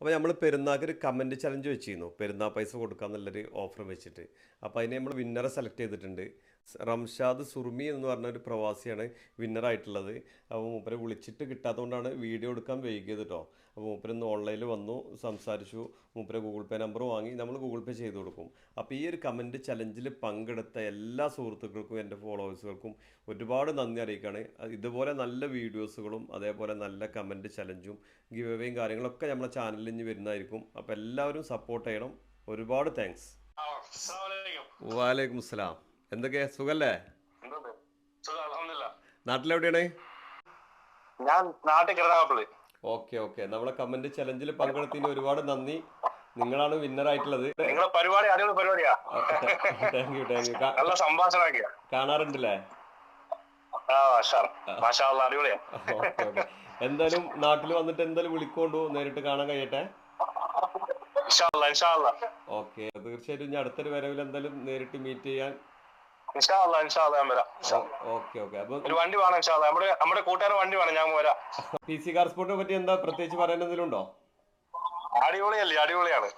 അപ്പോൾ നമ്മൾ പെരുന്നാൾക്ക് ഒരു കമന്റ് ചലഞ്ച് വെച്ചിരുന്നു. പെരുന്നാൾ പൈസ കൊടുക്കാന്നുള്ളൊരു ഓഫർ വെച്ചിട്ട്. അപ്പോൾ അതിനെ നമ്മൾ വിന്നറെ സെലക്ട് ചെയ്തിട്ടുണ്ട്. റംഷാദ് സുർമി എന്ന് പറഞ്ഞ ഒരു പ്രവാസിയാണ് വിന്നറായിട്ടുള്ളത് അപ്പോൾ മൂപ്പരെ വിളിച്ചിട്ട് കിട്ടാത്തതുകൊണ്ടാണ് വീഡിയോ എടുക്കാൻ വൈകിയത് കേട്ടോ അപ്പോൾ മൂപ്പര് ഒന്ന് ഓൺലൈനിൽ വന്നു സംസാരിച്ചു. മൂപ്പരെ ഗൂഗിൾ പേ നമ്പർ വാങ്ങി നമ്മൾ ഗൂഗിൾ പേ ചെയ്ത് കൊടുക്കും. അപ്പോൾ ഈ ഒരു കമന്റ് ചലഞ്ചിൽ പങ്കെടുത്ത എല്ലാ സുഹൃത്തുക്കൾക്കും എന്റെ ഫോളോവേഴ്സുകൾക്കും ഒരുപാട് നന്ദി അറിയിക്കുകയാണ് ഇതുപോലെ നല്ല വീഡിയോസുകളും അതേപോലെ നല്ല കമന്റ് ചലഞ്ചും ഗിവ് കാര്യങ്ങളൊക്കെ നമ്മളെ ചാനലിൽ ഇനി വരുന്നതായിരിക്കും. അപ്പോൾ എല്ലാവരും സപ്പോർട്ട് ചെയ്യണം. ഒരുപാട് താങ്ക്സ് വാലൈക്കും അസ്സലാം. എന്തൊക്കെ? സുഖല്ലേ? നാട്ടിലെവിടെയാണ്? ഞാൻ നാട്ടിൽ കിടനാപ്പള്ളി ഓക്കെ ഓക്കെ. നമ്മളെ കമന്റ് ചലഞ്ചിൽ പങ്കെടുത്തതിന് ഒരുപാട് നന്ദി. നിങ്ങളാണ് വിന്നർ ആയിട്ടുള്ളത്. നിങ്ങളെ പരിപാടി അടിപൊളി പരിപാടിയാ. താങ്ക് യു താങ്ക് യു നല്ല സംഭാഷണ കാണാറുണ്ടല്ലേ? അടിപൊളിയാ. എന്തായാലും നാട്ടിൽ വന്നിട്ട് എന്തായാലും വിളിക്കോണ്ടു നേരിട്ട് കാണാൻ കഴിയട്ടെ. ഓക്കെ തീർച്ചയായിട്ടും ഞാൻ അടുത്തൊരു വരവിൽ എന്തായാലും നേരിട്ട് മീറ്റ് ചെയ്യാൻ. വണ്ടി വേണം. നമ്മുടെ വണ്ടി വേണം ഞാൻ പി സി കാർ സ്പോർട്ടിനെ പറ്റി എന്താ പ്രത്യേകിച്ച് പറയാൻ എന്തെങ്കിലും ഉണ്ടോ? അടിപൊളിയല്ലേ അടിപൊളിയാണ്.